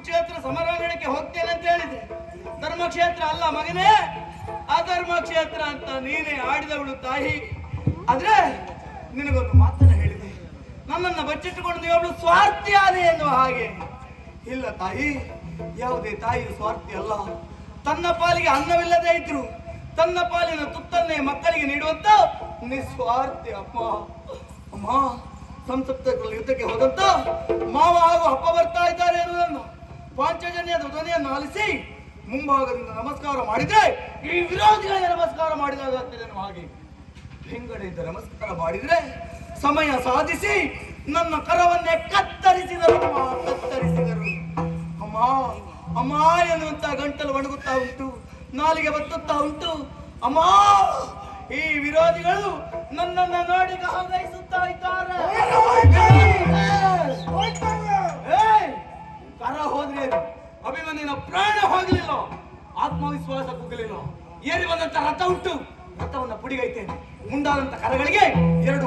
ಕುರುಕ್ಷೇತ್ರ ಸಮರಾಂಗಣಕ್ಕೆ ಹೋಗ್ತೇನೆ ಅಂತ ಹೇಳಿದೆ. ಧರ್ಮಕ್ಷೇತ್ರ ಅಲ್ಲ ಮಗನೇ ಅಧರ್ಮ ಕ್ಷೇತ್ರ ಅಂತ ನೀನೇ ಆಡಿದವಳು ತಾಯಿ. ಆದ್ರೆ ನಿನಗೊಂದು ಮಾತನ್ನ ಹೇಳಿದೆ. ನನ್ನನ್ನು ಬಚ್ಚಿಟ್ಟುಕೊಂಡು ಅವಳು ಸ್ವಾರ್ಥಿ ಆನೆ ಎನ್ನುವ ಹಾಗೆ. ಇಲ್ಲ ತಾಯಿ, ಯಾವುದೇ ತಾಯಿ ಸ್ವಾರ್ಥಿ ಅಲ್ಲ. ತನ್ನ ಪಾಲಿಗೆ ಅನ್ನವಿಲ್ಲದೆ ಇದ್ರು, ತನ್ನ ಪಾಲಿನ ತುಪ್ಪನ್ನೇ ಮಕ್ಕಳಿಗೆ ನೀಡುವಂತ ನಿಸ್ವಾರ್ಥಿ ಅಮ್ಮ ಅಮ್ಮ ಸಂಸಪ್ತ ಯುದ್ಧಕ್ಕೆ ಹೋದಂತ ಮಾವ ಹಾಗೂ ಅಪ್ಪ ಬರ್ತಾ ಇದ್ದಾರೆ ಅನ್ನೋದನ್ನು ಪಾಂಚಜನ್ಯದ ಧ್ವನಿಯನ್ನು ಆಲಿಸಿ ಮುಂಭಾಗದಿಂದ ನಮಸ್ಕಾರ ಮಾಡಿದ್ರೆ ಈ ವಿರೋಧಿಗಳಿಗೆ ನಮಸ್ಕಾರ ಮಾಡಿದಾಗ ಹಾಗೆ. ಹೆಂಗಡೆಯಿಂದ ನಮಸ್ಕಾರ ಮಾಡಿದ್ರೆ ಸಮಯ ಸಾಧಿಸಿ ನನ್ನ ಕರವನ್ನೇ ಕತ್ತರಿಸಿದರು. ಕತ್ತರಿಸಿದರು. ಅಮ್ಮ ಅಮ್ಮ ಎನ್ನುವಂತ ಗಂಟಲು ಒಣಗುತ್ತಾ ಉಂಟು, ನಾಲಿಗೆ ಬತ್ತುತ್ತಾ ಉಂಟು. ಅಮ್ಮ, ಈ ವಿರೋಧಿಗಳು ನನ್ನನ್ನು ನೋಡಿ ಗಹಗೈಸುತ್ತಾ ಇದ್ದಾರೆ. ಆತ್ಮವಿಶ್ವಾಸ ಕುಗ್ಗಲಿಲ್ಲ ಏರಿ ಬಂದಂತ ರಥ ಉಂಟು. ರಥವನ್ನ ಪುಡಿಗೈತೇನೆ ಮುಂದಾದಂತ ಕರಗಳಿಗೆ ಎರಡು